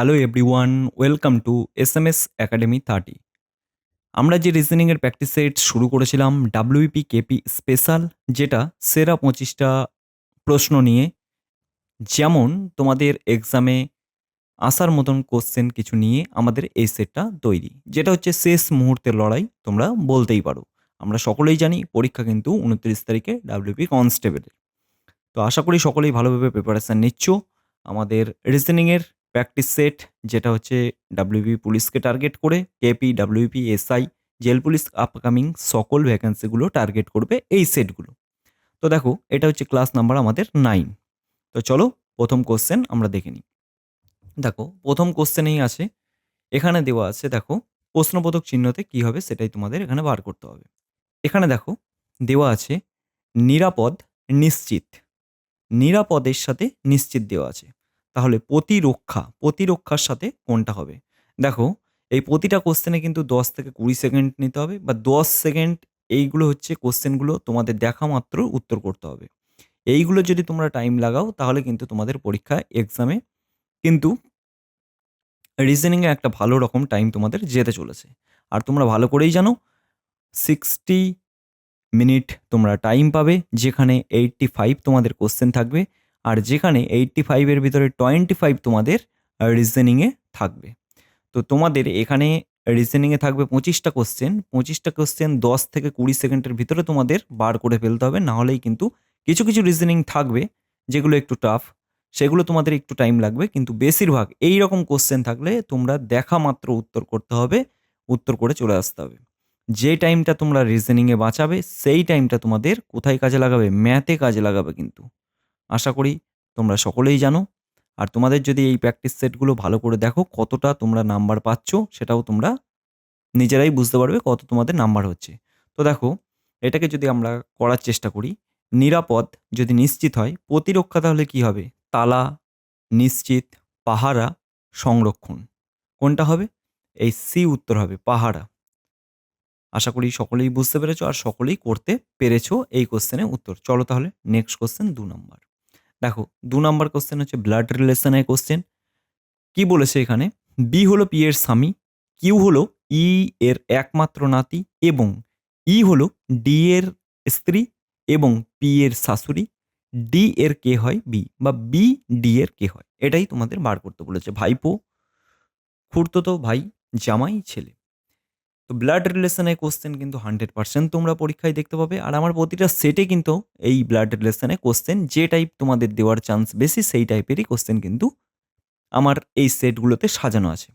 Hello everyone welcome to S M S academy thirty আমরা যে রিজনিংয়ের practice set শুরু করেছিলাম ডাব্লিউপি কেপি স্পেশাল যেটা সেরা পঁচিশটা প্রশ্ন নিয়ে, যেমন তোমাদের এক্সামে আসার মতন কোশ্চেন কিছু নিয়ে আমাদের এই সেটটা তৈরি, যেটা হচ্ছে শেষ মুহূর্তের লড়াই তোমরা বলতেই পারো। আমরা সকলেই জানি পরীক্ষা কিন্তু উনত্রিশ তারিখে ডাব্লিউপি কনস্টেবলের তো আশা করি সকলেই ভালোভাবে প্রিপারেশান নিচ্ছ। আমাদের রিজনিংয়ের প্র্যাকটিস সেট, যেটা হচ্ছে ডাব্লিউবি পুলিশকে টার্গেট করে KP WP SI jail police upcoming সকল ভ্যাকেন্সিগুলো টার্গেট করবে এই সেটগুলো তো দেখো, এটা হচ্ছে ক্লাস নাম্বার আমাদের নাইন তো চলো, প্রথম কোশ্চেন আমরা দেখে নিই। দেখো, প্রথম কোশ্চেনেই আছে। এখানে দেওয়া আছে, দেখো, প্রশ্নবোধক চিহ্নতে কী হবে সেটাই তোমাদের এখানে বার করতে হবে। এখানে দেখো, দেওয়া আছে, নিরাপদ, নিশ্চিত। নিরাপদের সাথে নিশ্চিত দেওয়া আছে। তাহলে প্রতিরক্ষা, প্রতিরক্ষার সাথে কোনটা হবে? দেখো, এই প্রতিটা কোশ্চেনে কিন্তু দশ থেকে কুড়ি সেকেন্ড নিতে হবে বা দশ সেকেন্ড এইগুলো হচ্ছে কোশ্চেনগুলো তোমাদের দেখা মাত্র উত্তর করতে হবে। এইগুলো যদি তোমরা টাইম লাগাও, তাহলে কিন্তু তোমাদের পরীক্ষা এক্সামে কিন্তু রিজনিংয়ে একটা ভালো রকম টাইম তোমাদের যেতে চলেছে। আর তোমরা ভালো করেই জানো সিক্সটি মিনিট তোমরা টাইম পাবে, যেখানে এইটটি ফাইভ তোমাদের কোশ্চেন থাকবে। আর যেখানে এইটটি ফাইভের ভিতরে টোয়েন্টি ফাইভ তোমাদের রিজনিংয়ে থাকবে। তো তোমাদের এখানে রিজনিংয়ে থাকবে পঁচিশটা কোশ্চেন পঁচিশটা কোশ্চেন দশ থেকে কুড়ি সেকেন্ডের ভিতরে তোমাদের বার করে ফেলতে হবে নাহলেই কিন্তু কিছু কিছু রিজনিং থাকবে, যেগুলো একটু টাফ সেগুলো তোমাদের একটু টাইম লাগবে, কিন্তু বেশিরভাগ এই রকম কোশ্চেন থাকলে তোমরা দেখা মাত্র উত্তর করতে হবে, উত্তর করে চলে আসতে হবে। যে টাইমটা তোমরা রিজনিংয়ে বাঁচাবে, সেই টাইমটা তোমাদের কোথায় কাজে লাগাবে? ম্যাথে কাজে লাগাবে কিন্তু। আশা করি তোমরা সকলেই জানো। আর তোমাদের যদি এই প্র্যাকটিস সেটগুলো ভালো করে দেখো, কতটা তোমরা নাম্বার পাচ্ছ, সেটাও তোমরা নিজেরাই বুঝতে পারবে কত তোমাদের নাম্বার হচ্ছে। তো দেখো, এটাকে যদি আমরা করার চেষ্টা করি, নিরাপদ যদি নিশ্চিত হয়, প্রতিরক্ষা তাহলে কি হবে? তালা, নিশ্চিত, পাহারা, সংরক্ষণ। কোনটা হবে? এই সি উত্তর হবে, পাহারা। আশা করি সকলেই বুঝতে পেরেছ আর সকলেই করতে পেরেছ এই কোশ্চেনের উত্তর। চলো তাহলে নেক্সট কোশ্চেন দু নম্বর দেখো, দু নম্বর কোশ্চেন হচ্ছে ব্লাড রিলেশনের কোশ্চেন কি বলেছে এখানে? বি হলো পি এর স্বামী কিউ হলো ই এর একমাত্র নাতি এবং ই হলো ডি এর স্ত্রী এবং পি এর শাশুড়ি। ডি এর কে হয় বি বা বি ডি এর কে হয়? এটাই তোমাদের বার করতে বলেছে। ভাইপো, খুঁড়তো তো ভাই, জামাই, ছেলে। তো ব্লাড রিলেশনের কোশ্চেন কিন্তু হান্ড্রেড পার্সেন্ট তোমরা পরীক্ষায় দেখতে পাবে। আর আমার প্রতিটা সেটে কিন্তু এই ব্লাড রিলেশনে কোশ্চেন যে টাইপ তোমাদের দেওয়ার চান্স বেশি, সেই টাইপেরই কোশ্চেন কিন্তু আমার এই সেটগুলোতে সাজানো আছে।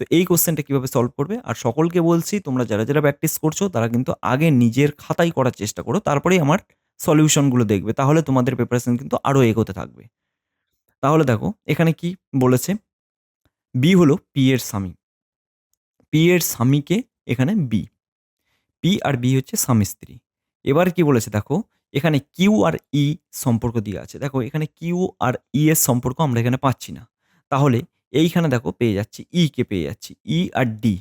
তো এই কোশ্চেনটা কীভাবে সলভ করবে? আর সকলকে বলছি, তোমরা যারা যারা প্র্যাকটিস করছ, তারা কিন্তু আগে নিজের খাতায় করার চেষ্টা করো, তারপরেই আমার সলিউশনগুলো দেখবে। তাহলে তোমাদের প্রিপারেশন কিন্তু আরও এগোতে থাকবে। তাহলে দেখো, এখানে কি বলেছে? বি হলো পি এর স্বামী। পি এর স্বামীকে এখানে বি পি আর বি হচ্ছে স্বামী স্ত্রী এবার কি বলেছে দেখো, এখানে কিউ আর ই সম্পর্ক দিয়ে আছে। দেখো, এখানে কিউ আর ই এর সম্পর্ক আমরা এখানে পাচ্ছি না। তাহলে এইখানে দেখো পেয়ে যাচ্ছি ই কে পেয়ে যাচ্ছি ই আর ডি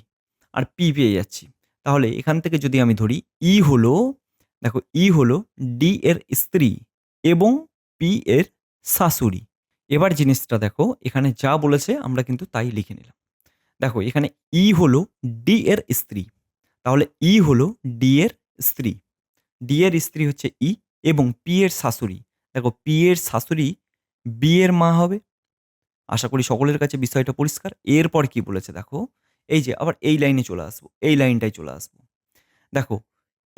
আর পি পেয়ে যাচ্ছি। তাহলে এখান থেকে যদি আমি ধরি ই হলো, দেখো ই হলো ডি এর স্ত্রী এবং পি এর শাশুড়ি। এবার জিনিসটা দেখো, এখানে যা বলেছে আমরা কিন্তু তাই লিখে নিলাম। দেখো, এখানে ই হলো ডি এর স্ত্রী। তাহলে ই হলো ডি এর স্ত্রী। ডি এর স্ত্রী হচ্ছে ই এবং পি এর শাশুড়ি। দেখো পি এর শাশুড়ি বি এর মা হবে। আশা করি সকলের কাছে বিষয়টা পরিষ্কার। এরপর কি বলেছে দেখো, এই যে আবার এই লাইনে চলে আসব, এই লাইনটাই চলে আসব। দেখো,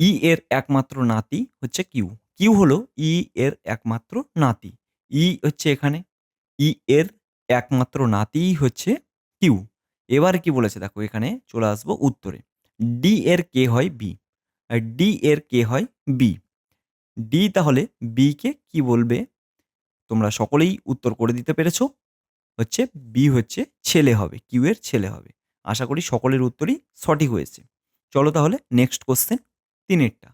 ই এর একমাত্র নাতি হচ্ছে কিউ কিউ হলো ই এর একমাত্র নাতি। ই হচ্ছে এখানে, ই এর একমাত্র নাতিই হচ্ছে কিউ এবার কি বলেছে? দেখো, এখানে চলে আসব উত্তরে। ডি এর কে হয় বি। ডি এর কে হয় বি। ডি তাহলে বি কে কি বলবে? তোমরা সকলেই উত্তর করে দিতে পেরেছ। হচ্ছে বি হচ্ছে ছেলে হবে, কিউ এর ছেলে হবে। আশা করি সকলের উত্তরই সঠিক হয়েছে। চলো তাহলে নেক্সট কোশ্চেন তিনেরটা।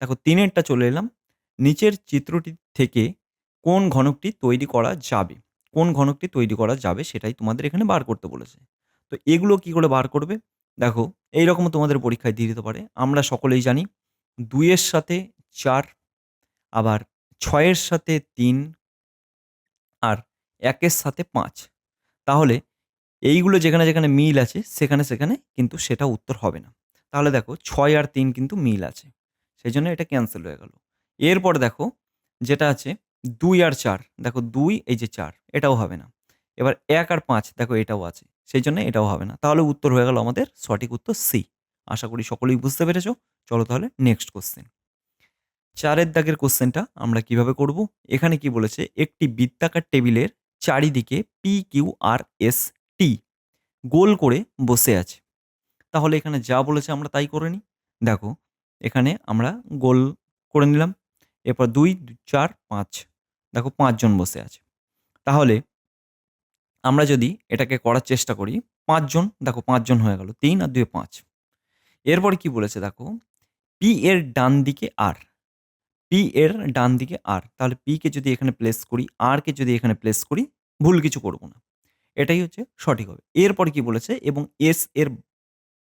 দেখো, তিনেরটা চলে এলাম। নিচের চিত্রটি থেকে কোন ঘনকটি তৈরি করা যাবে? কোন ঘনকটি তৈরি করা যাবে সেটাই তোমাদের এখানে বার করতে বলেছে। তো এগুলো কি করে বার করবে? দেখো এই রকম তোমাদের পরীক্ষায় দিয়ে দিতে পারে। আমরা সকলেই জানি দুইয়ের সাথে চার, আবার ছয়ের সাথে তিন আর একের সাথে পাঁচ। তাহলে এইগুলো যেখানে যেখানে মিল আছে, সেখানে সেখানে কিন্তু সেটা উত্তর হবে না। তাহলে দেখো, ছয় আর তিন কিন্তু মিল আছে। সেই জন্য এটা ক্যান্সেল হয়ে গেল। এরপর দেখো, যেটা আছে দুই আর চার, দেখো দুই এই যে চার, এটাও হবে না। এবার এক আর পাঁচ, দেখো এটাও আছে। সেই জন্য এটাও হবে না। তাহলে উত্তর হয়ে গেল আমাদের সঠিক উত্তর সি। আশা করি সকলেই বুঝতে পেরেছ। চলো তাহলে নেক্সট কোশ্চেন চারের দাগের কোশ্চেনটা আমরা কীভাবে করব? এখানে কি বলেছে, একটি বৃত্তাকার টেবিলের চারিদিকে P Q R S T গোল করে বসে আছে। তাহলে এখানে যা বলেছে আমরা তাই করে নিই দেখো, এখানে আমরা গোল করে নিলাম। এরপর দুই, চার, পাঁচ, দেখো পাঁচজন বসে আছে। তাহলে আমরা যদি এটাকে করার চেষ্টা করি, পাঁচজন, দেখো পাঁচজন হয়ে গেল, তিন আর দুই পাঁচ। এরপর কি বলেছে দেখো পি এর ডান দিকে আর পি এর ডান দিকে আর তাহলে পিকে যদি এখানে প্লেস করি আরকে যদি এখানে প্লেস করি, ভুল কিছু করব না। এটাই হচ্ছে সঠিক হবে। এরপর কি বলেছে, এবং এস এর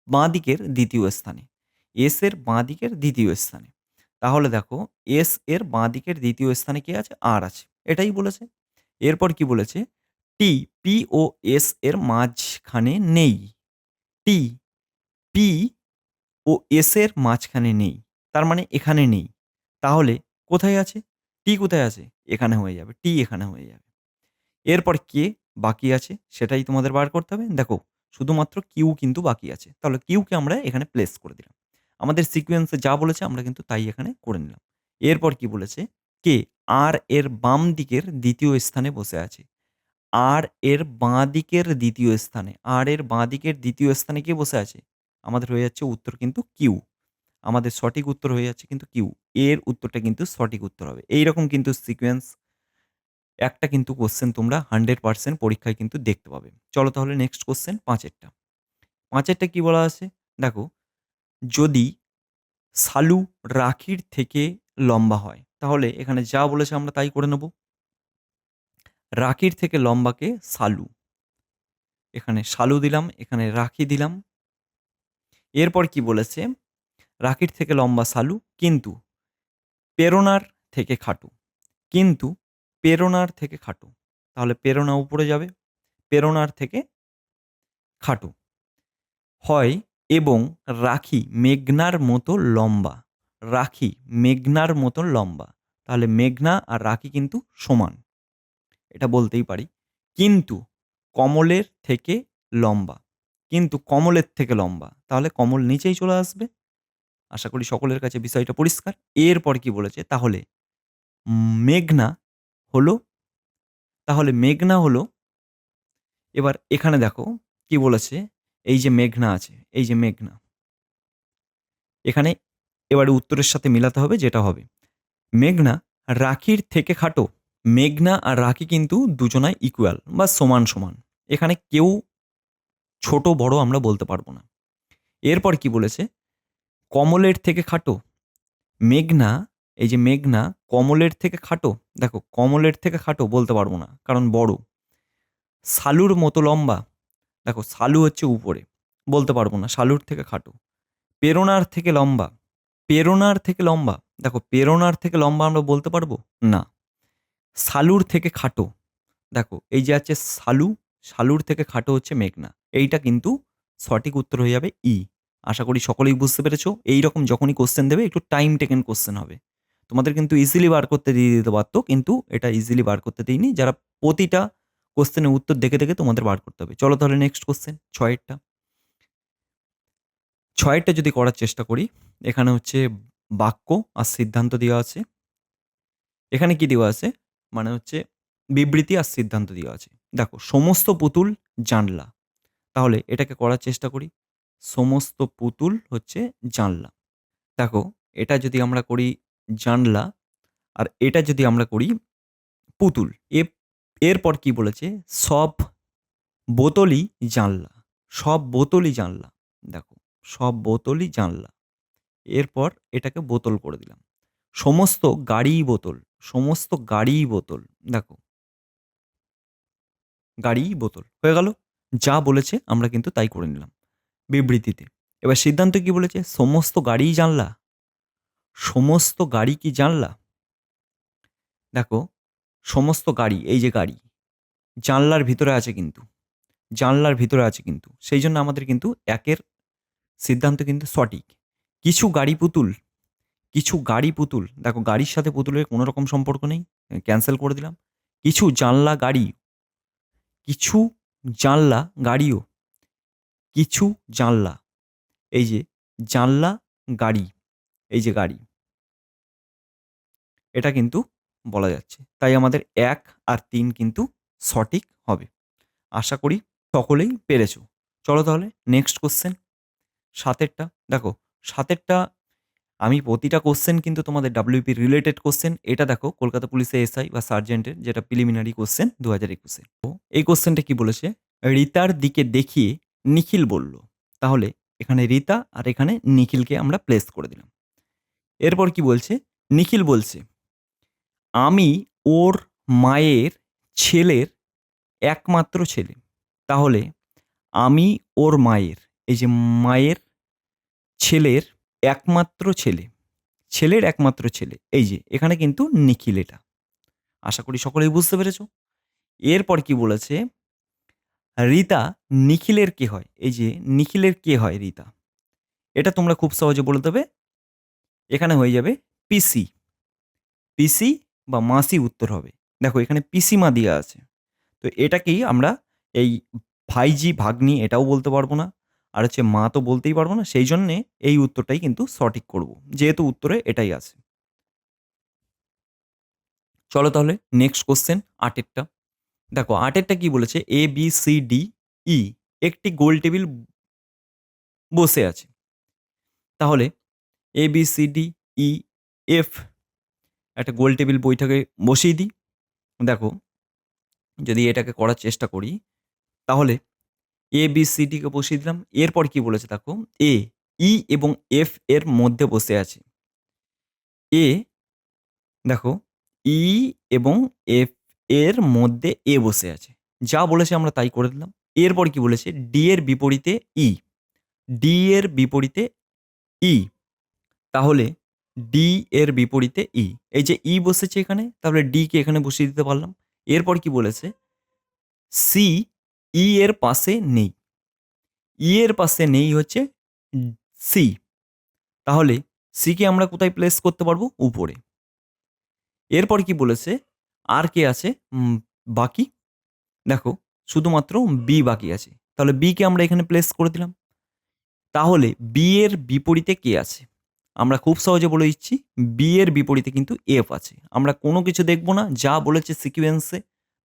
বাঁ দিকের দ্বিতীয় স্থানে এস এর বাঁ দিকের দ্বিতীয় স্থানে। তাহলে দেখো এস এর বাঁ দিকের দ্বিতীয় স্থানে কি আছে? আর আছে। এটাই বলেছে। এরপর কি বলেছে টি পি ও এস এর মাঝখানে নেই। টি পি ও এস এর মাঝখানে নেই। তার মানে এখানে নেই। তাহলে কোথায় আছে? টি কোথায় আছে? এখানে হয়ে যাবে। টি এখানে হয়ে যাবে। এরপর কে বাকি আছে, সেটাই তোমাদের বার করতে হবে। দেখো, শুধুমাত্র কিউ কিন্তু বাকি আছে। তাহলে কিউকে আমরা এখানে প্লেস করে দিলাম। আমাদের সিকোয়েন্সে যা বলেছে, আমরা কিন্তু তাই এখানে করে নিলাম। এরপর কি বলেছে? কে আর এর বাম দিকের দ্বিতীয় স্থানে বসে আছে। আর এর বাঁ দিকের দ্বিতীয় স্থানে, আর এর বাঁ দিকের দ্বিতীয় স্থানে কে বসে আছে? আমাদের হয়ে যাচ্ছে উত্তর কিন্তু কিউ আমাদের সঠিক উত্তর হয়ে যাচ্ছে কিন্তু কিউ এর উত্তরটা কিন্তু সঠিক উত্তর হবে। এইরকম কিন্তু সিকোয়েন্স একটা কিন্তু কোশ্চেন তোমরা হান্ড্রেড পার্সেন্ট পরীক্ষায় কিন্তু দেখতে পাবে। চলো তাহলে নেক্সট কোশ্চেন পাঁচেরটা। পাঁচেরটা কি বলা আছে? দেখো, যদি সালু রাখির থেকে লম্বা হয়, তাহলে এখানে যা বলেছে আমরা তাই করে নেব। রাখির থেকে লম্বাকে সালু। এখানে সালু দিলাম, এখানে রাখি দিলাম। এরপর কি বলেছে? রাখির থেকে লম্বা সালু, কিন্তু প্রেরণার থেকে খাটু। কিন্তু প্রেরণার থেকে খাটু। তাহলে প্রেরণা উপরে যাবে প্রেরণার থেকে খাটু। হয় এবং রাখি মেঘনার মতো লম্বা। রাখি মেঘনার মতো লম্বা। তাহলে মেঘনা আর রাখি কিন্তু সমান। এটা বলতেই পারি। কিন্তু কমলের থেকে লম্বা। কিন্তু কমলের থেকে লম্বা। তাহলে কমল নিচেই চলে আসবে। আশা করি সকলের কাছে বিষয়টা পরিষ্কার। এরপর কি বলেছে? তাহলে মেঘনা হলো, তাহলে মেঘনা হলো, এবার এখানে দেখো কি বলেছে? এই যে মেঘনা আছে, এই যে মেঘনা। এখানে এবারে উত্তরের সাথে মিলাতে হবে, যেটা হবে। মেঘনা রাখির থেকে খাটো। মেঘনা আর রাখি কিন্তু দুজনাই ইকুয়াল বা সমান সমান। এখানে কেউ ছোট, বড় আমরা বলতে পারব না। এরপর কি বলেছে? কমলের থেকে খাটো। মেঘনা, এই যে মেঘনা, কমলের থেকে খাটো। দেখো, কমলের থেকে খাটো বলতে পারব না, কারণ বড়। সালুর মতো লম্বা। দেখো সালু হচ্ছে উপরে, বলতে পারব না সালুর থেকে খাটো। প্রেরণার থেকে লম্বা। প্রেরণার থেকে লম্বা। দেখো প্রেরণার থেকে লম্বা আমরা বলতে পারব? না। সালুর থেকে খাটো। দেখো, এই যে আছে সালু, সালুর থেকে খাটো হচ্ছে মেঘনা। এইটা কিন্তু সঠিক উত্তর হয়ে যাবে ই। আশা করি সকলেই বুঝতে পেরেছ। এইরকম যখনই কোশ্চেন দেবে, একটু টাইম টেকেন কোশ্চেন হবে। তোমাদের কিন্তু ইজিলি বার করতে দিয়ে দিতে পারতো, কিন্তু এটা ইজিলি বার করতে দিইনি। যারা প্রতিটা কোশ্চেনের উত্তর দেখে দেখে তোমাদের বার করতে হবে। চলো তাহলে নেক্সট কোশ্চেন ছয়েরটা। ছয়েরটা যদি করার চেষ্টা করি, এখানে হচ্ছে বাক্য আর সিদ্ধান্ত দেওয়া আছে। এখানে কি দেওয়া আছে? মানে হচ্ছে বিবৃতি আর সিদ্ধান্ত দেওয়া আছে। দেখো, সমস্ত পুতুল জানলা। তাহলে এটাকে করার চেষ্টা করি। সমস্ত পুতুল হচ্ছে জানলা। দেখো, এটা যদি আমরা করি জানলা আর এটা যদি আমরা করি পুতুল, এ, এরপর কি বলেছে? সব বোতলই জানলা। সব বোতলই জানলা। দেখো, সব বোতলই জানলা। এরপর এটাকে বোতল করে দিলাম। সমস্ত গাড়িই বোতল সমস্ত গাড়িই বোতল। দেখো। গাড়িই বোতল। হয়ে গেল। যা বলেছে আমরা কিন্তু তাই করে নিলাম বিবৃতিতে। এবার সিদ্ধান্ত কি বলেছে? সমস্ত গাড়িই জানলা। সমস্ত গাড়ি কি জানলা? দেখো, সমস্ত গাড়ি, এই যে গাড়ি, জানলার ভিতরে আছে কিন্তু। জানলার ভিতরে আছে কিন্তু। সেই জন্য আমাদের কিন্তু একের সিদ্ধান্ত কিন্তু সঠিক। কিছু গাড়ি পুতুল কিছু গাড়ি পুতুল, দেখো গাড়ির সাথে পুতুলের কোনো রকম সম্পর্ক নেই ক্যান্সেল করে দিলাম। কিছু জানলা গাড়ি কিছু জানলা গাড়িও, কিছু জানলা, এই যে জানলা গাড়ি, এই যে গাড়ি। এটা কিন্তু বলা যাচ্ছে, তাই আমাদের এক আর তিন কিন্তু সঠিক হবে। আশা করি সকলেই পেরেছ। চলো তাহলে নেক্সট কোশ্চেন সাতেরটা, দেখো সাতেরটা আমি প্রতিটা কোশ্চেন কিন্তু তোমাদের ডাব্লিউপি রিলেটেড কোশ্চেন এটা দেখো কলকাতা পুলিশে এসআই বা সার্জেন্টের যেটা প্রিলিমিনারি কোশ্চেন দু হাজার একুশে এই কোশ্চেনটা কি বলেছে? রিতার দিকে দেখিয়ে নিখিল বলল, তাহলে এখানে রিতা আর এখানে নিখিলকে আমরা প্লেস করে দিলাম। এরপর কি বলছে? নিখিল বলছে, আমি ওর মায়ের ছেলের একমাত্র ছেলে। তাহলে আমি ওর মায়ের, এই যে মায়ের ছেলের একমাত্র ছেলে, ছেলের একমাত্র ছেলে। এই যে, এখানে কিন্তু নিখিল এটা। আশা করি সকলেই বুঝতে পেরেছ। এরপর কি বলেছে? রিতা নিখিলের কে হয়? এই যে, নিখিলের কে হয় রিতা? এটা তোমরা খুব সহজে বলে দেবে। এখানে হয়ে যাবে পিসি। পিসি বা মাসি উত্তর হবে। দেখো, এখানে পিসিমা দেওয়া আছে। তো এটাকেই আমরা এই ভাইজি ভাগ্নি এটাও বলতে পারব না। আর হচ্ছে মা তো বলতেই পারব না, সেই জন্যে এই উত্তরটাই কিন্তু সঠিক করব। যেহেতু উত্তরে এটাই আছে। চলো তাহলে নেক্সট কোশ্চেন আটেরটা। দেখো, আটেরটা কি বলেছে? A B C D E একটি গোল টেবিল বসে আছে। তাহলে A B C D E F একটা গোল টেবিল বইটাকে বসিয়ে দিই। দেখো, যদি এটাকে করার চেষ্টা করি, তাহলে এ বি সি ডিকে বসিয়ে দিলাম। এরপর কি বলেছে দেখো? এ ই এবং এফ এর মধ্যে বসে আছে। এ দেখো ই এবং এফ এর মধ্যে এ বসে আছে। যা বলেছে আমরা তাই করে দিলাম। এরপর কি বলেছে? ডি এর বিপরীতে ই ডি এর বিপরীতে ই তাহলে ডি এর বিপরীতে ই এই যে ই বসেছে এখানে, তাহলে ডি কে এখানে বসিয়ে দিতে পারলাম। এরপর কি বলেছে? সি ই এর পাশে নেই। ই এর পাশে নেই হচ্ছে সি তাহলে সিকে আমরা কোথায় প্লেস করতে পারব? উপরে। এরপর কি বলেছে? আর কে আছে বাকি। দেখো, শুধুমাত্র বি বাকি আছে। তাহলে বি কে আমরা এখানে প্লেস করে দিলাম। তাহলে বি এর বিপরীতে কে আছে? আমরা খুব সহজে বলে দিচ্ছি বি এর বিপরীতে কিন্তু এফ আছে। আমরা কোনো কিছু দেখব না, যা বলেছে সিকুয়েন্সে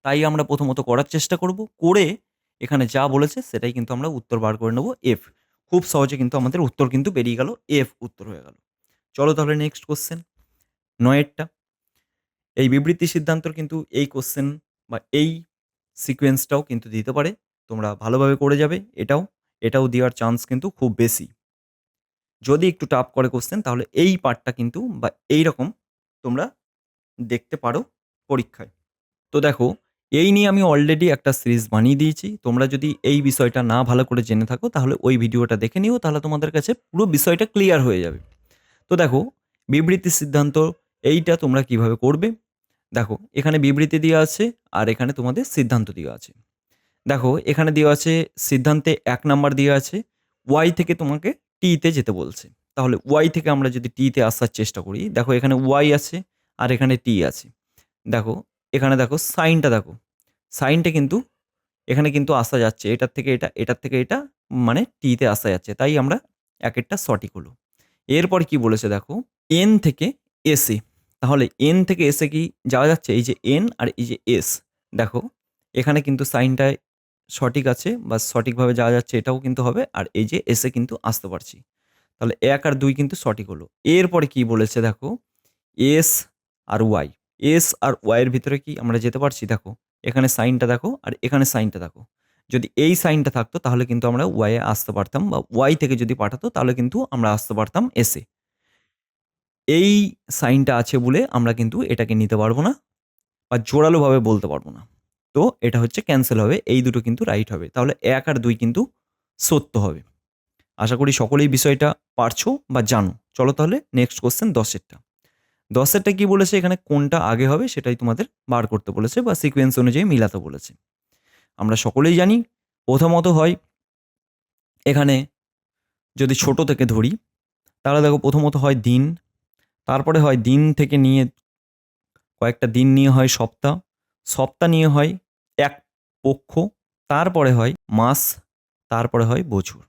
তাই আমরা প্রথমত করার চেষ্টা করব। করে এখানে যা বলেছে সেটাই কিন্তু আমরা উত্তর বার করে নেব এফ খুব সহজে কিন্তু আমাদের উত্তর কিন্তু বেরিয়ে গেল এফ উত্তর হয়ে গেল। চলো তাহলে নেক্সট কোশ্চেন নয়েরটা। এই বিবৃতি সিদ্ধান্তর কিন্তু এই কোশ্চেন বা এই সিকোয়েন্সটাও কিন্তু দিতে পারে। তোমরা ভালোভাবে করে যাবে এটাও এটাও দেওয়ার চান্স কিন্তু খুব বেশি। যদি একটু টাফ করে কোশ্চেন তাহলে এই পার্টটা কিন্তু বা এই রকম তোমরা দেখতে পারো পরীক্ষায়। তো দেখো এই নিয়ে আমি অলরেডি একটা সিরিজ বানিয়ে দিয়েছি। তোমরা যদি এই বিষয়টা না ভালো করে জেনে থাকো, তাহলে ওই ভিডিওটা দেখে নিও, তাহলে তোমাদের কাছে পুরো বিষয়টা ক্লিয়ার হয়ে যাবে। তো দেখো, বিবৃতি সিদ্ধান্ত, এইটা তোমরা কীভাবে করবে? দেখো, এখানে বিবৃতি দেওয়া আছে আর এখানে তোমাদের সিদ্ধান্ত দেওয়া আছে। দেখো, এখানে দেওয়া আছে, সিদ্ধান্তে এক নাম্বার দেওয়া আছে ওয়াই থেকে তোমাকে টিতে যেতে বলছে। তাহলে ওয়াই থেকে আমরা যদি টিতে আসার চেষ্টা করি, দেখো এখানে ওয়াই আছে আর এখানে টি আছে। দেখো এখানে দেখো সাইনটা দেখো। সাইনটা কিন্তু এখানে কিন্তু আসা যাচ্ছে। এটার থেকে এটা, এটার থেকে এটা মানে টিতে আসা যাচ্ছে। তাই আমরা এক একটা সঠিক হলো। এরপর কি বলেছে দেখো? এন থেকে এসে তাহলে এন থেকে এসে কি যাওয়া যাচ্ছে? এই যে এন আর এই যে এস দেখো, এখানে কিন্তু সাইনটায় সঠিক আছে বা সঠিকভাবে যাওয়া যাচ্ছে এটাও কিন্তু হবে আর এই যে এসে কিন্তু আসতে পারছি। তাহলে এক আর দুই কিন্তু সঠিক হলো। এরপরে কি বলেছে দেখো? S R Y S R ওয়াইয়ের ভিতরে কি আমরা যেতে পারছি? দেখো, এখানে সাইনটা দেখো আর এখানে সাইনটা দেখো। যদি এই সাইনটা থাকতো তাহলে কিন্তু আমরা ওয়াইয়ে আসতে পারতাম বা ওয়াই থেকে যদি পাঠাতো তাহলে কিন্তু আমরা আসতে পারতাম এসে। এই সাইনটা আছে বলে আমরা কিন্তু এটাকে নিতে পারব না বা জোরালোভাবে বলতে পারব না। তো এটা হচ্ছে ক্যান্সেল হবে, এই দুটো কিন্তু রাইট হবে। তাহলে এক আর দুই কিন্তু সত্য হবে। আশা করি সকলেই বিষয়টা পারছ বা জানো। চলো তাহলে নেক্সট কোশ্চেন দশেরটা। দশেরটা কি বলেছে? এখানে কোনটা আগে হবে সেটাই তোমাদের বার করতে বলেছে বা সিকোয়েন্স অনুযায়ী মিলাতে বলেছে। আমরা সকলেই জানি, প্রথমত হয় এখানে যদি ছোট থেকে ধরি, তাহলে দেখো প্রথমত হয় দিন, তারপরে হয় দিন থেকে নিয়ে কয়েকটা দিন নিয়ে হয় সপ্তাহ সপ্তাহ নিয়ে হয় এক পক্ষ, তারপরে হয় মাস, তারপরে হয় বছর।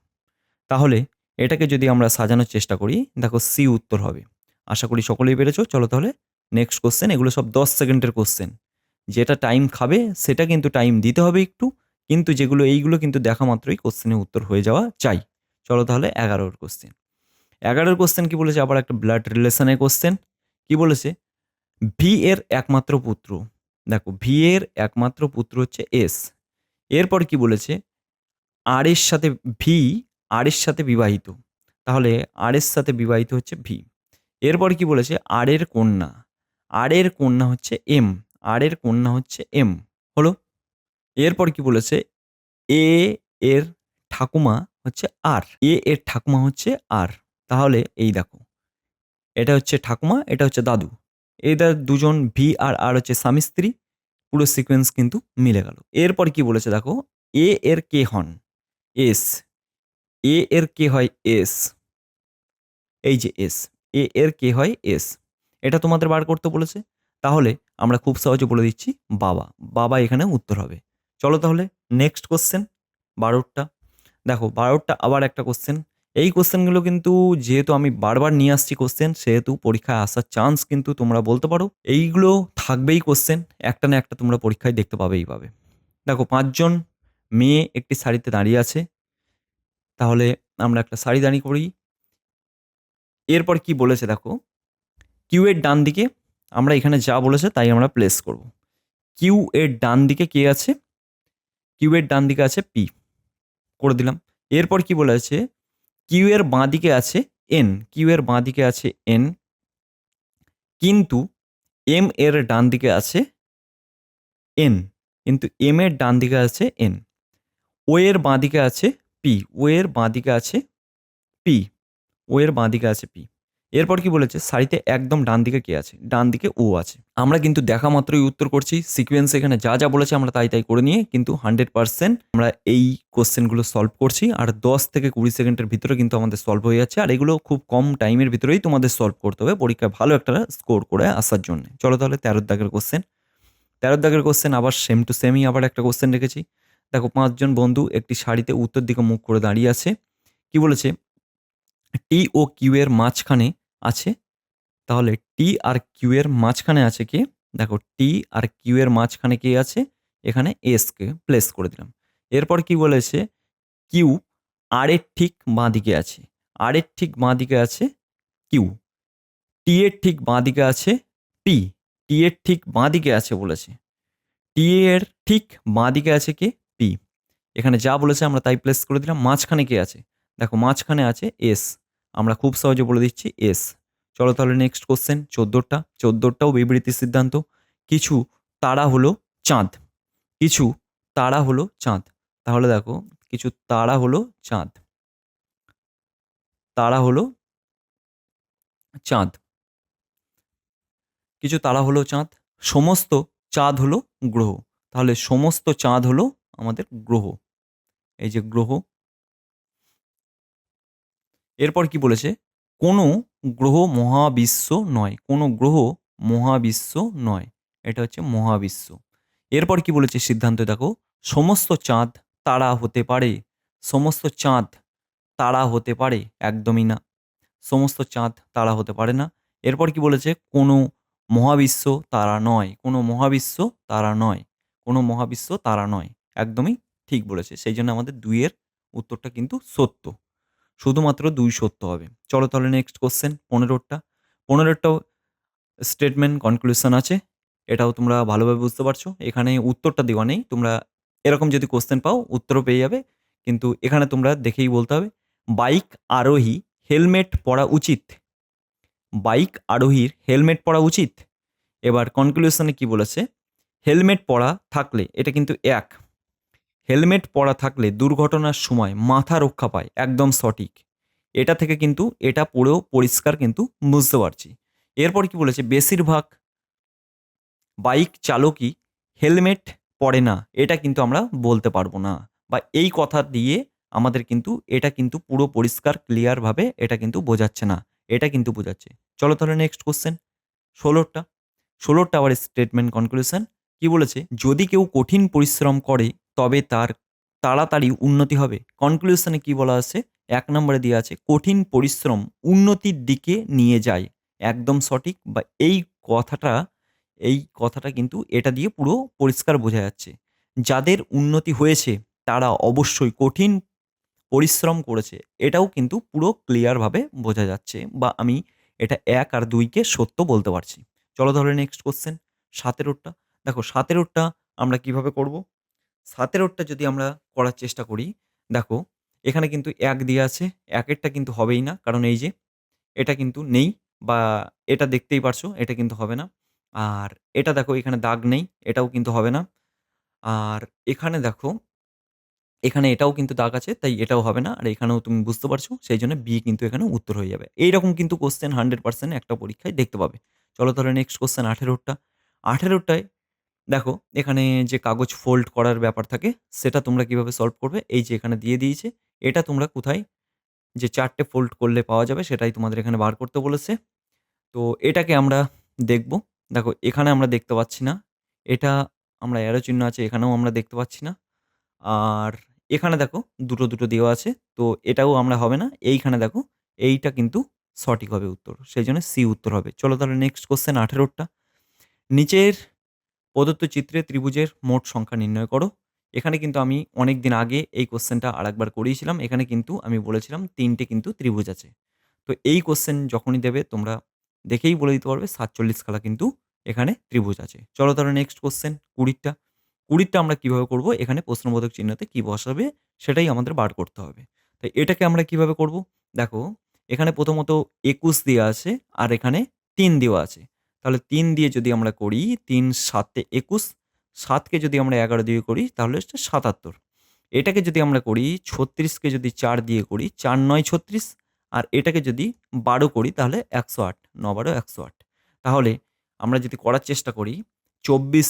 তাহলে এটাকে যদি আমরা সাজানোর চেষ্টা করি, দেখো সি উত্তর হবে। আশা করি সকলেই পেরেছ। চলো তাহলে নেক্সট কোশ্চেন এগুলো সব দশ সেকেন্ডের কোশ্চেন যেটা টাইম খাবে, সেটা কিন্তু টাইম দিতে হবে একটু, কিন্তু যেগুলো এইগুলো কিন্তু দেখা মাত্রই কোশ্চেনের উত্তর হয়ে যাওয়া চাই। চলো তাহলে এগারোর কোশ্চেন এগারোর কোশ্চেন কি বলেছে? আবার একটা ব্লাড রিলেশনের কোশ্চেন কি বলেছে? ভি এর একমাত্র পুত্র। দেখো ভি এর একমাত্র পুত্র হচ্ছে এস এরপর কি বলেছে? আর এর সাথে ভি আর এর সাথে বিবাহিত। তাহলে আর এর সাথে বিবাহিত হচ্ছে ভি এরপর কি বলেছে? আর এর কন্যা। আর এর কন্যা হচ্ছে এম। আর এর কন্যা হচ্ছে এম। হলো? এরপর কি বলেছে? এ এর ঠাকুমা হচ্ছে আর। এ এর ঠাকুমা হচ্ছে আর। তাহলে এই দেখো। এটা হচ্ছে ঠাকুমা, এটা হচ্ছে দাদু। এদের দুজন ভি আর আর হচ্ছে স্বামী স্ত্রী। পুরো সিকোয়েন্স কিন্তু মিলে গেল। এরপর কি বলেছে দেখো? এ এর কে হন? এস। এ এর কে হয় এস। এই যে এস। এ, এর কে হয় এস। এটা তোমাদের বার করতে বলেছে। তাহলে আমরা খুব সহজে বলে দিচ্ছি বাবা। বাবা এখানে উত্তর হবে। চলো তাহলে নেক্সট কোশ্চেন বারোরটা দেখো বারোরটা আবার একটা কোশ্চেন এই কোশ্চেনগুলো কিন্তু যেহেতু আমি বারবার নিয়ে আসছি কোশ্চেন সেহেতু পরীক্ষায় আসার চান্স কিন্তু তোমরা বলতে পারো। এইগুলো থাকবেই কোশ্চেন একটা না একটা তোমরা পরীক্ষায় দেখতে পাবেই পাবে দেখো, পাঁচজন মেয়ে একটি শাড়িতে দাঁড়িয়ে আছে। তাহলে আমরা একটা শাড়ি দাঁড়িয়ে করি। এরপর কি বলেছে দেখো? কিউ এর ডান দিকে আমরা এখানে যা বলেছে তাই আমরা প্লেস করব। কিউ এর ডান দিকে কে আছে? কিউ এর ডান দিকে আছে পি করে দিলাম। এরপর কি বলেছে? কিউ এর বাঁ দিকে আছে এন কিউ এর বাঁ দিকে আছে এন কিন্তু এম এর ডান দিকে আছে এন কিন্তু এম এর ডান দিকে আছে এন ও এর বাঁ দিকে আছে পি ও এর বাঁ দিকে আছে পি ও এর বাঁ দিকে আছে পি। এরপর কি বলেছে? সারিতে একদম ডান দিকে কে আছে? ডান দিকে ও আছে। আমরা কিন্তু দেখা মাত্রই উত্তর করছি। সিকোয়েন্স এখানে যা যা বলেছে আমরা তাই তাই করে নিয়ে কিন্তু হান্ড্রেড পার্সেন্ট আমরা এই কোশ্চেনগুলো সলভ করছি। আর দশ থেকে কুড়ি সেকেন্ডের ভিতরে কিন্তু আমাদের সলভ হয়ে যাচ্ছে। আর এগুলো খুব কম টাইমের ভিতরেই তোমাদের সলভ করতে হবে পরীক্ষায় ভালো একটা স্কোর করে আসার জন্য। চলো তাহলে তেরোর দাগের কোশ্চেন। তেরোর দাগের কোশ্চেন আবার সেম টু সেমই আবার একটা কোশ্চেন রেখেছি। দেখো পাঁচজন বন্ধু একটি শাড়িতে উত্তর দিকে মুখ করে দাঁড়িয়ে আছে। কি বলেছে? টি ও কিউ এর মাঝখানে আছে। তাহলে টি আর কিউ এর মাঝখানে আছে কে? দেখো, টি আর কিউ এর মাঝখানে কে আছে? এখানে এস কে প্লেস করে দিলাম। এরপর কি বলেছে? কিউ আর এর ঠিক বাঁ দিকে আছে। আর এর ঠিক বাঁ দিকে আছে কিউ। টি এর ঠিক বাঁ দিকে আছে পি। টি এর ঠিক বাঁ দিকে আছে বলেছে। টি এর ঠিক বাঁ দিকে আছে কে? পি। এখানে যা বলেছে আমরা তাই প্লেস করে দিলাম। মাঝখানে কে আছে? দেখো, মাঝখানে আছে এস। আমরা খুব সহজে বলে দিচ্ছি এস। চলো তাহলে নেক্সট কোশ্চেন চোদ্দোটা চোদ্দোটাও বিবৃতি সিদ্ধান্ত। কিছু তারা হলো চাঁদ। কিছু তারা হলো চাঁদ। তাহলে দেখো, কিছু তারা হলো চাঁদ। তারা হলো চাঁদ। কিছু তারা হলো চাঁদ। সমস্ত চাঁদ হলো গ্রহ। তাহলে সমস্ত চাঁদ হলো আমাদের গ্রহ। এই যে গ্রহ এরপর কি বলেছে? কোনো গ্রহ মহাবিশ্ব নয়। কোনো গ্রহ মহাবিশ্ব নয়। এটা হচ্ছে মহাবিশ্ব। এরপর কি বলেছে সিদ্ধান্ত দেখো? সমস্ত চাঁদ তারা হতে পারে। সমস্ত চাঁদ তারা হতে পারে। একদমই না। সমস্ত চাঁদ তারা হতে পারে না। এরপর কি বলেছে? কোনো মহাবিশ্ব তারা নয়। কোনো মহাবিশ্ব তারা নয়। কোনো মহাবিশ্ব তারা নয়। একদমই ঠিক বলেছে। সেই জন্য আমাদের দুইয়ের উত্তরটা কিন্তু সত্য। শুধুমাত্র দুই সত্য হবে। চলো তাহলে নেক্সট কোশ্চেন পনেরোটা পনেরোটাও স্টেটমেন্ট কনক্লুশন আছে, এটাও তোমরা ভালোভাবে বুঝতে পারছ। এখানে উত্তরটা দেওয়া নেই, তোমরা এরকম যদি কোশ্চেন পাও, উত্তরও পেয়ে যাবে। কিন্তু এখানে তোমরা দেখেই বলতে হবে বাইক আরোহী হেলমেট পরা উচিত। বাইক আরোহীর হেলমেট পরা উচিত। এবার কনক্লুশনে কি বলেছে হেলমেট পরা থাকলে, এটা কিন্তু এক। হেলমেট পরা থাকলে দুর্ঘটনার সময় মাথা রক্ষা পায়, একদম সঠিক। এটা থেকে কিন্তু এটা পড়েও পরিষ্কার কিন্তু বুঝতে পারছি। এরপর কি বলেছে? বেশিরভাগ বাইক চালকই হেলমেট পরে না, এটা কিন্তু আমরা বলতে পারব না। বা এই কথা দিয়ে আমাদের কিন্তু এটা কিন্তু পুরো পরিষ্কার ক্লিয়ারভাবে এটা কিন্তু বোঝাচ্ছে না। এটা কিন্তু বোঝাচ্ছে। চলো তাহলে নেক্সট কোশ্চেন ষোলোরটা ষোলোরটা আবার স্টেটমেন্ট কনক্লুশন কি বলেছে? যদি কেউ কঠিন পরিশ্রম করে তবে তার তাড়াতাড়ি উন্নতি হবে। কনক্লুশনে কি বলা আছে? এক নম্বরে দেওয়া আছে, কঠিন পরিশ্রম উন্নতির দিকে নিয়ে যায়। একদম সঠিক বা এই কথাটা এই কথাটা কিন্তু এটা দিয়ে পুরো পরিষ্কার বোঝা যাচ্ছে। যাদের উন্নতি হয়েছে, তারা অবশ্যই কঠিন পরিশ্রম করেছে, এটাও কিন্তু পুরো ক্লিয়ারভাবে বোঝা যাচ্ছে বা আমি এটা এক আর দুইকে সত্য বলতে পারছি। চলো তাহলে নেক্সট কোশ্চেন সতেরোটা দেখো সতেরোটা আমরা কীভাবে করব? সতেরোটা যদি আমরা করার চেষ্টা করি, দেখো, এখানে কিন্তু এক দিয়ে আছে, একেরটা কিন্তু হবেই না, কারণ এই যে, এটা কিন্তু নেই বা এটা দেখতেই পারছ, এটা কিন্তু হবে না। আর এটা দেখো, এখানে দাগ নেই, এটাও কিন্তু হবে না। আর এখানে দেখো, এখানে এটাও কিন্তু দাগ আছে, তাই এটাও হবে না। আর এখানেও তুমি বুঝতে পারছ, সেই জন্য বি কিন্তু এখানে উত্তর হয়ে যাবে। এইরকম কিন্তু কোশ্চেন হান্ড্রেড পার্সেন্ট একটা পরীক্ষায় দেখতে পাবে। চলো তাহলে নেক্সট কোশ্চেন আঠেরোটা আঠেরোটায় দেখো, এখানে যে কাগজ ফোল্ড করার ব্যাপার থাকে, সেটা তোমরা কীভাবে সলভ করবে? এই যে এখানে দিয়ে দিয়েছে, এটা তোমরা কোথায় যে চারটে ফোল্ড করলে পাওয়া যাবে, সেটাই তোমাদের এখানে বার করতে বলেছে। তো এটাকে আমরা দেখব। দেখো, এখানে আমরা দেখতে পাচ্ছি না। এটা আমরা অ্যারো চিহ্ন আছে, এখানেও আমরা দেখতে পাচ্ছি না। আর এখানে দেখো, দুটো দুটো দেওয়া আছে, তো এটাও আমরা হবে না। এইখানে দেখো, এইটা কিন্তু সঠিক হবে উত্তর। সেই জন্য সি উত্তর হবে। চলো তাহলে নেক্সট কোশ্চেন আঠেরোটা। নিচের প্রদত্ত চিত্রে ত্রিভুজের মোট সংখ্যা নির্ণয় করো। এখানে কিন্তু আমি অনেক দিন আগে এই কোশ্চেনটা আরেকবার করিয়েছিলাম। এখানে কিন্তু আমি বলেছিলাম তিনটে কিন্তু ত্রিভুজ আছে। তো এই কোশ্চেন যখনই দেবে তোমরা দেখেই বলে দিতে পারবে সাতচল্লিশ খেলা কিন্তু এখানে ত্রিভুজ আছে। চলো তাহলে নেক্সট কোশ্চেন কুড়িটা কুড়িটা আমরা কীভাবে করব? এখানে প্রশ্নবোধক চিহ্নতে কি বসাবে সেটাই আমাদের বার করতে হবে। তাই এটাকে আমরা কীভাবে করব? দেখো, এখানে প্রথমত একুশ দেওয়া আছে আর এখানে তিন দেওয়া আছে। তাহলে তিন দিয়ে যদি আমরা করি তিন সাতে একুশ, সাতকে যদি আমরা এগারো দিয়ে করি তাহলে হচ্ছে সাতাত্তর। এটাকে যদি আমরা করি ছত্রিশকে যদি চার দিয়ে করি, চার নয় ছত্রিশ, আর এটাকে যদি বারো করি তাহলে একশো আট, ন বারো একশো আট। তাহলে আমরা যদি করার চেষ্টা করি, চব্বিশ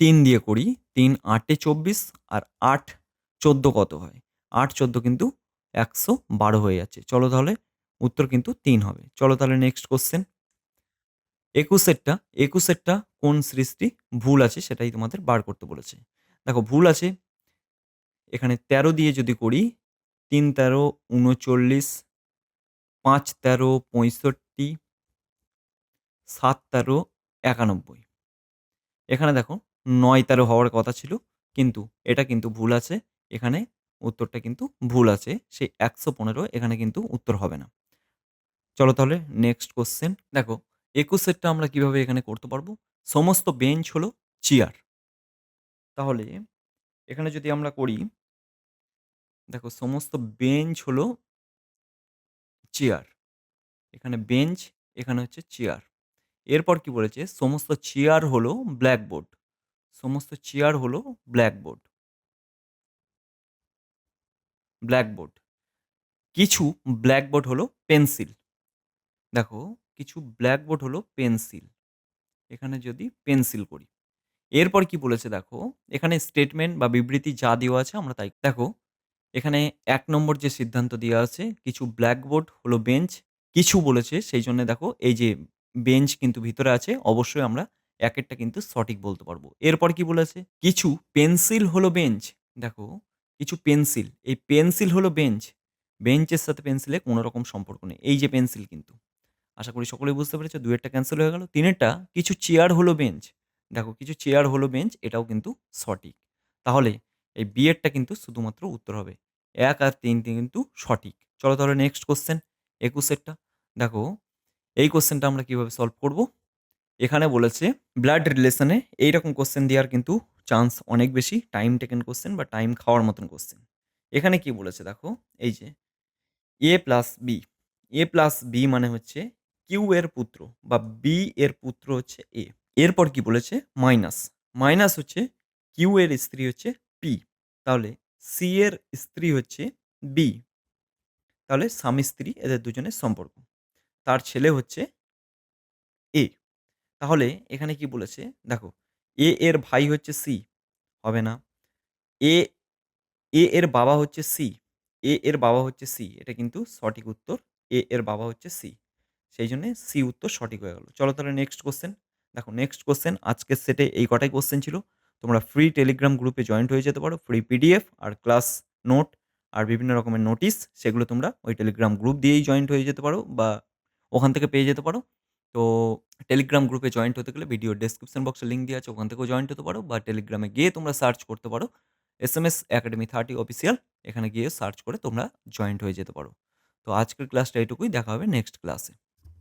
তিন দিয়ে করি, তিন আটে চব্বিশ, আর আট চোদ্দ কত হয়? আট চোদ্দ কিন্তু একশো বারো হয়ে যাচ্ছে। চলো তাহলে উত্তর কিন্তু তিন হবে। চলো তাহলে নেক্সট কোশ্চেন একুশেরটা একুশেরটা কোন সৃষ্টি? ভুল আছে, সেটাই তোমাদের বার করতে বলেছে। দেখো, ভুল আছে। এখানে তেরো দিয়ে যদি করি, তিন তেরো, উনচল্লিশ, পাঁচ তেরো, পঁয়ষট্টি, সাত তেরো, একানব্বই। এখানে দেখো, নয় তেরো হওয়ার কথা ছিল, কিন্তু এটা কিন্তু ভুল আছে। এখানে উত্তরটা কিন্তু ভুল আছে। সেই একশো পনেরো, এখানে কিন্তু উত্তর হবে না। চলো তাহলে নেক্সট কোশ্চেন দেখো একুশেরটা আমরা কীভাবে এখানে করতে পারব? সমস্ত বেঞ্চ হলো চেয়ার তাহলে এখানে যদি আমরা করি, দেখো সমস্ত বেঞ্চ হলো চেয়ার এখানে বেঞ্চ এখানে হচ্ছে চেয়ার এরপর কি বলেছে? সমস্ত চেয়ার হলো ব্ল্যাকবোর্ড সমস্ত চেয়ার হলো ব্ল্যাকবোর্ড ব্ল্যাকবোর্ড কিছু ব্ল্যাকবোর্ড হলো পেন্সিল দেখো কিছু ব্ল্যাকবোর্ড হলো পেন্সিল এখানে যদি পেন্সিল করি। এরপর কি বলেছে দেখো, এখানে স্টেটমেন্ট বা বিবৃতি যা দেওয়া আছে আমরা তাই, দেখো, এখানে এক নম্বর যে সিদ্ধান্ত দেওয়া আছে, কিছু ব্ল্যাকবোর্ড হলো বেঞ্চ কিছু বলেছে সেই জন্য দেখো, এই যে বেঞ্চ কিন্তু ভিতরে আছে, অবশ্যই আমরা একেরটা কিন্তু সঠিক বলতে পারব। এরপর কি বলেছে? কিছু পেন্সিল হলো বেঞ্চ দেখো, কিছু পেন্সিল এই পেন্সিল হলো বেঞ্চ বেঞ্চের সাথে পেন্সিলের কোনো রকম সম্পর্ক নেই, এই যে পেন্সিল কিন্তু। আশা করি সকলেই বুঝতে পেরেছ দুয়েরটা ক্যান্সেল হয়ে গেল। তিনেরটা, কিছু চেয়ার হলো বেঞ্চ দেখো, কিছু চেয়ার হলো বেঞ্চ এটাও কিন্তু সঠিক। তাহলে এই বিয়েরটা কিন্তু শুধুমাত্র উত্তর হবে। এক আর তিন কিন্তু সঠিক। চলো তাহলে নেক্সট কোশ্চেন একুশেরটা। দেখো, এই কোশ্চেনটা আমরা কীভাবে সলভ করব? এখানে বলেছে ব্লাড রিলেশনে এইরকম কোশ্চেন দেওয়ার কিন্তু চান্স অনেক বেশি টাইম টেকেন কোশ্চেন বা টাইম খাওয়ার মতন কোশ্চেন এখানে কি বলেছে, দেখো, এই যে A plus B A plus B মানে হচ্ছে কিউ এর পুত্র বা বি এর পুত্র হচ্ছে এ এরপর কি বলেছে? মাইনাস। মাইনাস হচ্ছে কিউ এর স্ত্রী হচ্ছে পি তাহলে সি এর স্ত্রী হচ্ছে বি তাহলে স্বামী স্ত্রী এদের দুজনের সম্পর্ক। তার ছেলে হচ্ছে এ তাহলে এখানে কি বলেছে? দেখো এ এর ভাই হচ্ছে সি হবে না। এ এ এর বাবা হচ্ছে সি এ এর বাবা হচ্ছে সি এটা কিন্তু সঠিক উত্তর। এ এর বাবা হচ্ছে সি সেই জন্যে সি উত্তর সঠিক হয়ে গেল। চলো তাহলে নেক্সট কোশ্চেন দেখো নেক্সট কোশ্চেন আজকের সেটে এই কটাই কোশ্চেন ছিল। তোমরা ফ্রি টেলিগ্রাম গ্রুপে জয়েন্ট হয়ে যেতে পারো ফ্রি পিডিএফ আর ক্লাস নোট আর বিভিন্ন রকমের নোটিশ সেগুলো তোমরা ওই টেলিগ্রাম গ্রুপ দিয়েই জয়েন্ট হয়ে যেতে পারো বা ওখান থেকে পেয়ে যেতে পারো। তো টেলিগ্রাম গ্রুপে জয়েন্ট হতে গেলে ভিডিও ডেসক্রিপশন বক্সে লিঙ্ক দেওয়া আছে, ওখান থেকেও জয়েন্ট হতে পারো বা টেলিগ্রামে গিয়ে তোমরা সার্চ করতে পারো। S M S academy thirty official এখানে গিয়ে সার্চ করে তোমরা জয়েন্ট হয়ে যেতে পারো। তো আজকের ক্লাসটা এইটুকুই দেখা হবে নেক্সট ক্লাসে